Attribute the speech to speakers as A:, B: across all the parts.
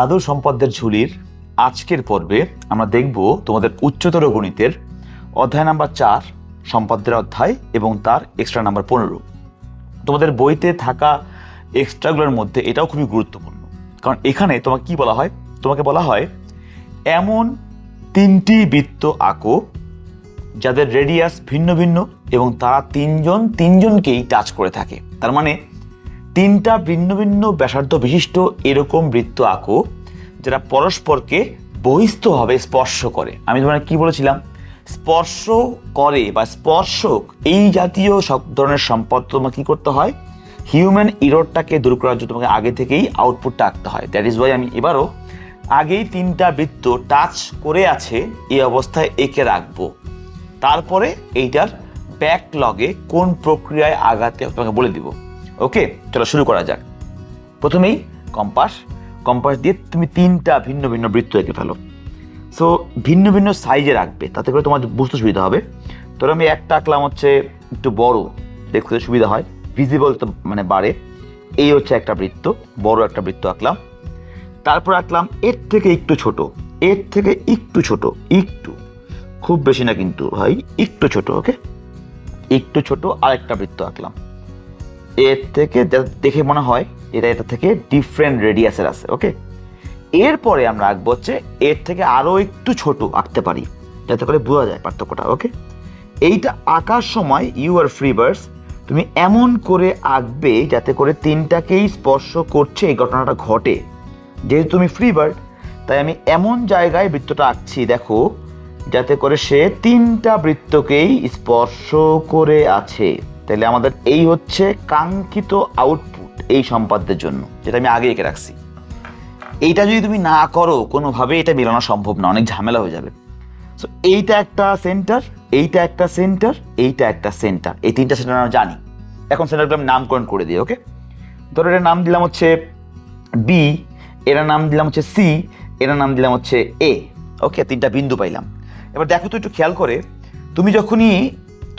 A: দাদু সম্পদের ঝুলির আজকের পর্বে আমরা দেখব তোমাদের উচ্চতর গণিতের অধ্যায় নাম্বার চার, সম্পদের অধ্যায় এবং তার এক্সট্রা নাম্বার পনেরো। তোমাদের বইতে থাকা এক্সট্রাগুলোর মধ্যে এটাও খুবই গুরুত্বপূর্ণ। কারণ এখানে তোমাকে কি বলা হয়? তোমাকে বলা হয়, এমন তিনটি বৃত্ত আঁকো যাদের রেডিয়াস ভিন্ন ভিন্ন এবং তারা তিনজন তিনজনকেই টাচ করে থাকে। তার মানে তিনটা ভিন্ন ভিন্ন ব্যাসার্ধ বিশিষ্ট এরকম বৃত্ত আঁকো যারা পরস্পরকে বহিস্থভাবে স্পর্শ করে। আমি তোমার কি বলেছিলাম? স্পর্শ করে বা স্পর্শক, এই জাতীয় সব ধরনের সম্পদ তোমাকে কী করতে হয়? হিউম্যান ইরোডটাকে দূর করার জন্য তোমাকে আগে থেকেই আউটপুটটা আঁকতে হয়। দ্যাট ইজ ওয়াই আমি এবারও আগেই তিনটা বৃত্ত টাচ করে আছে, এই অবস্থায় এঁকে রাখব। তারপরে এইটার ব্যাকলগে কোন প্রক্রিয়ায় আগাতে তোমাকে বলে দিব। ওকে চলো শুরু করা যাক। প্রথমেই কম্পাস। কম্পাস দিয়ে তুমি তিনটা ভিন্ন ভিন্ন বৃত্ত এঁকে ফেলো। সো ভিন্ন ভিন্ন সাইজে রাখবে, তাতে করে তোমার বুঝতে সুবিধা হবে। ধরো আমি একটা আঁকলাম হচ্ছে একটু বড়, দেখতে সুবিধা হয়। ভিজিবল মানে বাড়ে। এই হচ্ছে একটা বৃত্ত, বড় একটা বৃত্ত আঁকলাম। তারপর আঁকলাম এর থেকে একটু ছোট, এর থেকে একটু ছোট, একটু। খুব বেশি না কিন্তু ভাই, একটু ছোট ওকে একটু ছোট আরেকটা বৃত্ত আঁকলাম। এর থেকে দেখে মনে হয় এটা এটা থেকে ডিফারেন্ট রেডিয়াসের আছে ওকে এরপরে আমরা আঁকবো হচ্ছে এর থেকে আরও একটু ছোট আঁকতে পারি, যাতে করে বোঝা যায় পার্থক্যটা ওকে এইটা আঁকার সময় ইউ আর ফ্রি বার্ডস তুমি এমন করে আঁকবে যাতে করে তিনটাকেই স্পর্শ করছে এই ঘটনাটা ঘটে। যেহেতু তুমি ফ্রি বার্ড তাই আমি এমন জায়গায় বৃত্তটা আঁকছি, দেখো, যাতে করে সে তিনটা বৃত্তকেই স্পর্শ করে আছে। তাহলে আমাদের এই হচ্ছে কাঙ্ক্ষিত আউটপুট এই সম্পাদ্যের জন্য, যেটা আমি আগে এঁকে রাখছি। এইটা যদি তুমি না করো, কোনোভাবে এটা মেলানো সম্ভব না, অনেক ঝামেলা হয়ে যাবে। সো এইটা একটা সেন্টার এইটা একটা সেন্টার এইটা একটা সেন্টার এই তিনটা সেন্টার আমরা জানি। এখন সেন্টারগুলো আমি নামকরণ করে দিই ওকে ধরো এটার নাম দিলাম হচ্ছে বি এটার নাম দিলাম হচ্ছে সি এটার নাম দিলাম হচ্ছে এ ওকে তিনটা বিন্দু পাইলাম। এবার দেখো তো একটু খেয়াল করে, তুমি যখনই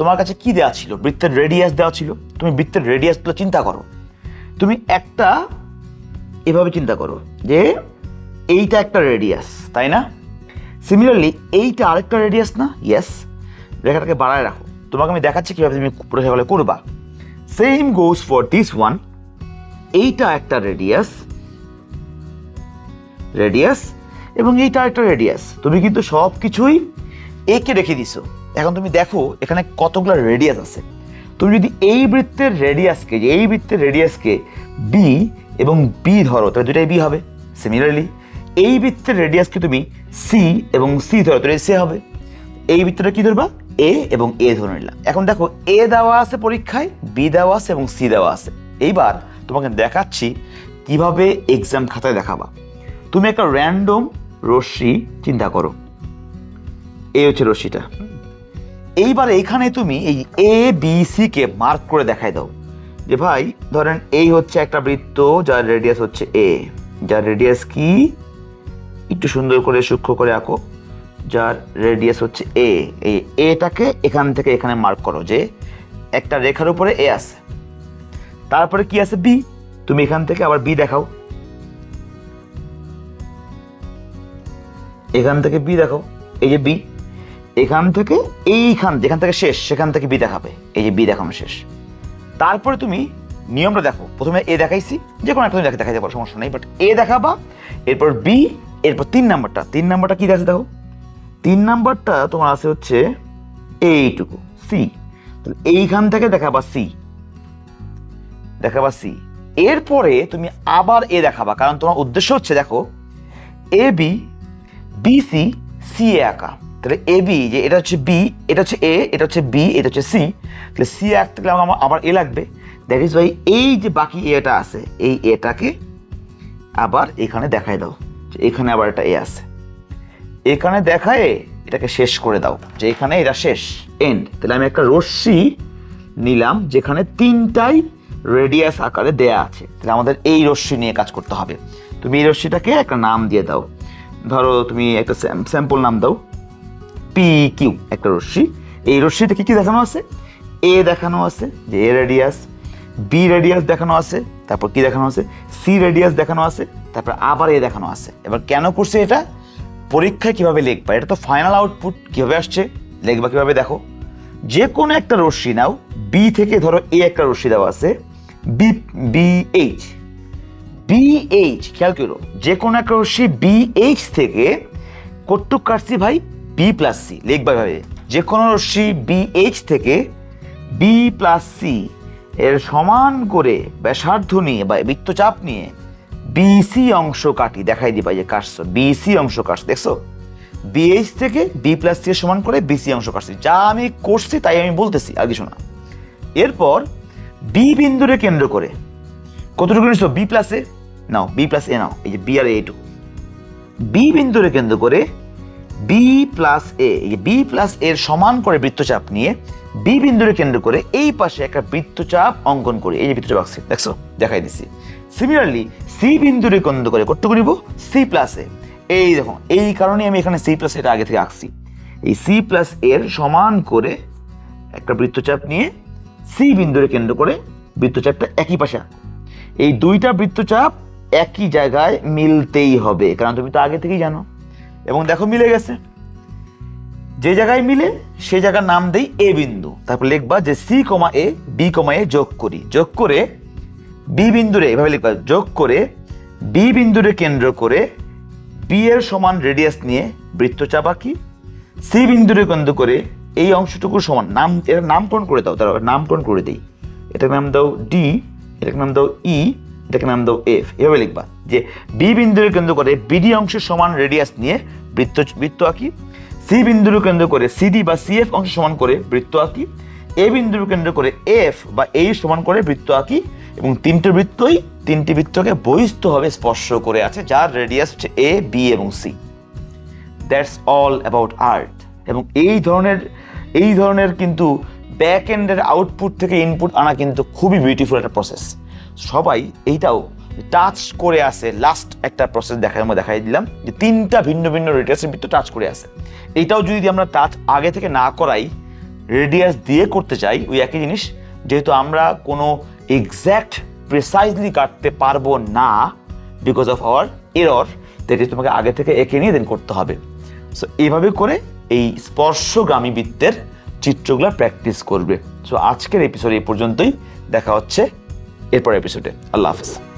A: তোমার কাছে কি দেওয়া ছিল? বৃত্তের রেডিয়াস দেওয়া ছিল? তুমি বৃত্তের রেডিয়াসগুলো চিন্তা করো। তুমি একটা এভাবে চিন্তা করো যে এইটা একটা রেডিয়াস তাই না? সিমিলারলি এইটা আরেকটা রেডিয়াস না? ইয়েস রেখাটাকে বাড়ায় রাখো। তোমাকে আমি দেখাচ্ছি কীভাবে তুমি রেখাগুলো করবা। Same goes for this one এইটা একটা রেডিয়াস রেডিয়াস এবং এইটা একটা রেডিয়াস তুমি কিন্তু সব কিছুই একে রেখে দিছো। এখন তুমি দেখো, এখানে কতগুলো রেডিয়াস আছে। তুমি যদি এই বৃত্তের রেডিয়াসকে যে এই বৃত্তের রেডিয়াসকে বি এবং বি ধরো, তাহলে দুটাই বি হবে সিমিলারলি এই বৃত্তের রেডিয়াসকে তুমি সি এবং সি ধরো, তাহলে সে হবে। এই বৃত্তটা কী ধরবা? এ এবং এ ধরে নিলাম এখন দেখো এ দেওয়া আছে পরীক্ষায় বি দেওয়া আছে এবং সি দেওয়া আছে। এইবার তোমাকে দেখাচ্ছি কীভাবে এক্সাম খাতায় দেখাবা। তুমি একটা র্যান্ডম রশ্মি চিন্তা করো। এই হচ্ছে রশ্মিটা। এইবার এইখানে তুমি এই এ বি সি কে মার্ক করে দেখাই দাও। যে ভাই, ধরেন এই হচ্ছে একটা বৃত্ত, যার রেডিয়াস হচ্ছে এ যার রেডিয়াস কি? একটু সুন্দর করে সূক্ষ্ম করে আঁকো। যার রেডিয়াস হচ্ছে এ এই এটাকে এখান থেকে এখানে মার্ক করো যে একটা রেখার উপরে এ আছে। তারপরে কি আছে? বি তুমি এখান থেকে আবার বি দেখাও। এখান থেকে বি দেখো এই যে বি এখান থেকে এইখান, যেখান থেকে শেষ, সেখান থেকে বি দেখাবে এই যে বি দেখানো শেষ। তারপরে তুমি নিয়মটা দেখো। প্রথমে এ দেখাইছি যে কোনো একটা তুমি দেখে দেখাইতে সমস্যা নেই বাট এ দেখাবা, এরপর বি এরপর তিন নাম্বারটা। তিন নাম্বারটা কী আছে দেখো? তিন নাম্বারটা তোমার আছে হচ্ছে এইটুকু সি তাহলে এইখান থেকে দেখাবা সি দেখাবা সি এরপরে তুমি আবার এ দেখাবা, কারণ তোমার উদ্দেশ্য হচ্ছে, দেখো A B BC C A আঁকা। তাহলে এ বি যে এটা হচ্ছে বি এটা হচ্ছে এ এটা হচ্ছে বি এটা হচ্ছে সি তাহলে সি আঁকতে গেলে আমার আবার এ লাগবে। দ্যাট ইজ ওয়াই এই যে বাকি এটা আছে, এই এটাকে আবার এখানে দেখাই দাও, যে এখানে আবার এটা এ আছে। এখানে দেখায় এটাকে শেষ করে দাও, যে এখানে এটা শেষ এন্ড তাহলে আমি একটা রশ্মি নিলাম, যেখানে তিনটাই রেডিয়াস আকারে দেয়া আছে। তাহলে আমাদের এই রশ্মি নিয়ে কাজ করতে হবে। তুমি এই রশ্মিটাকে একটা নাম দিয়ে দাও। ধরো তুমি একটা স্যাম্পল নাম দাও। পি কিউ একটা রশ্মি। এই রশ্মিটা কি কি দেখানো আছে? এ দেখানো আছে, যে এ রেডিয়াস বি রেডিয়াস দেখানো আছে, তারপর কি দেখানো আছে? সি রেডিয়াস দেখানো আছে, তারপর আবার এ দেখানো আছে। এবার কেন করছে এটা? পরীক্ষায় কীভাবে লিখবা? এটা তো ফাইনাল আউটপুট কীভাবে আসছে? লিখবা কীভাবে দেখো। যে কোনো একটা রশ্মি নাও বি থেকে ধরো এ একটা রশ্মি দেওয়া আছে B B H B H খেয়াল করো যে কোনো একটা রশ্মি বি এইচ থেকে কটুক কাটছি ভাই বি প্লাস সি লিখবা ভাবে। যে কোনো রশ্মি বিএইচ থেকে বি প্লাস সি এর সমান করে ব্যাসার্ধ নিয়ে বা বৃত্তচাপ নিয়ে বিসি অংশ কাটি, দেখাই দিবা যে কাটছো। বিসি অংশ কাটছো, দেখছ? বিএইচ থেকে বি প্লাস সি এর সমান করে বিসি অংশ কাটছি। যা আমি করছি তাই আমি বলতেছি, আর কিছু না। এরপর বি বিন্দুরে কেন্দ্র করে। কতটুকু নিচ্ছ বি প্লাস এ নাও বি প্লাস এ নাও, এই যে বি আর এ টু বি বিন্দুরে কেন্দ্র করে B plus A B plus এর সমান করে বৃত্তচাপ নিয়ে বি বিন্দুরে কেন্দ্র করে এই পাশে একটা বৃত্তচাপ অঙ্কন করি। এই যে বৃত্তচাপ আঁকছি, দেখছ? দেখাই দিছি। সিমিলারলি সি বিন্দুরে কেন্দ্র করে কতটুকু নিব সি প্লাস এ এই দেখো, এই কারণে আমি এখানে সি প্লাস এটা আগে থেকে আঁকছি। এই সি প্লাস এর সমান করে একটা বৃত্তচাপ নিয়ে সি বিন্দুরে কেন্দ্র করে বৃত্তচাপটা একই পাশে এই দুইটা বৃত্তচাপ একই জায়গায় মিলতেই হবে, কারণ তুমি তো আগে থেকেই জানো। এবং দেখো মিলে গেছে। যে জায়গায় মিলে, সে জায়গার নাম দেই এ বিন্দু। তারপর লিখবা যে সি কমা এ, বি কমা এ যোগ করি। যোগ করে বি বিন্দুরে এভাবে লিখবা, যোগ করে বি বিন্দুরে কেন্দ্র করে বি এর সমান রেডিয়াস নিয়ে বৃত্তচাপ আঁকি। সি বিন্দুরে কেন্দ্র করে এই অংশটুকু সমান, নাম, এর নামকরণ করে দাও, তারা নামকরণ করে দিই। এটাকে নাম দাও ডি এটার নাম দাও ই। এটাকে নাম দাও এফ এভাবে লিখবা যে বি বিন্দুরে কেন্দ্র করে বিডি অংশের সমান রেডিয়াস নিয়ে বৃত্ত বৃত্ত আঁকি সি বিন্দুর কেন্দ্র করে সিডি বা সিএফ অংশ সমান করে বৃত্ত আঁকি এ বিন্দুর কেন্দ্র করে এফ বা এই সমান করে বৃত্ত আঁকি এবং তিনটে বৃত্তই তিনটি বৃত্তকে বহিস্থভাবে স্পর্শ করে আছে যার রেডিয়াস হচ্ছে এ বি এবং C that's all about art এবং এই ধরনের এই ধরনের কিন্তু ব্যাক এন্ডের আউটপুট থেকে ইনপুট আনা কিন্তু খুবই বিউটিফুল একটা প্রসেস সবাই এইটাও টাচ করে আসে লাস্ট একটা প্রসেস দেখার মধ্যে দেখাই দিলাম, যে তিনটা ভিন্ন ভিন্ন রেডিয়াসের ভিতরে টাচ করে আসে এইটাও যদি আমরা টাচ আগে থেকে না করাই রেডিয়াস দিয়ে করতে চাই, ওই একই জিনিস, যেহেতু আমরা কোনো এক্স্যাক্ট প্রিসাইজলি কাটতে পারব না because of our error is তোমাকে আগে থেকে এঁকে নিয়ে দেন করতে হবে। সো এইভাবে করে এই স্পর্শগামী বৃত্তের চিত্রগুলো প্র্যাকটিস করবে। সো আজকের এপিসোড এই পর্যন্তই। দেখা হচ্ছে এরপর এপিসোডে আল্লাহ হাফেজ।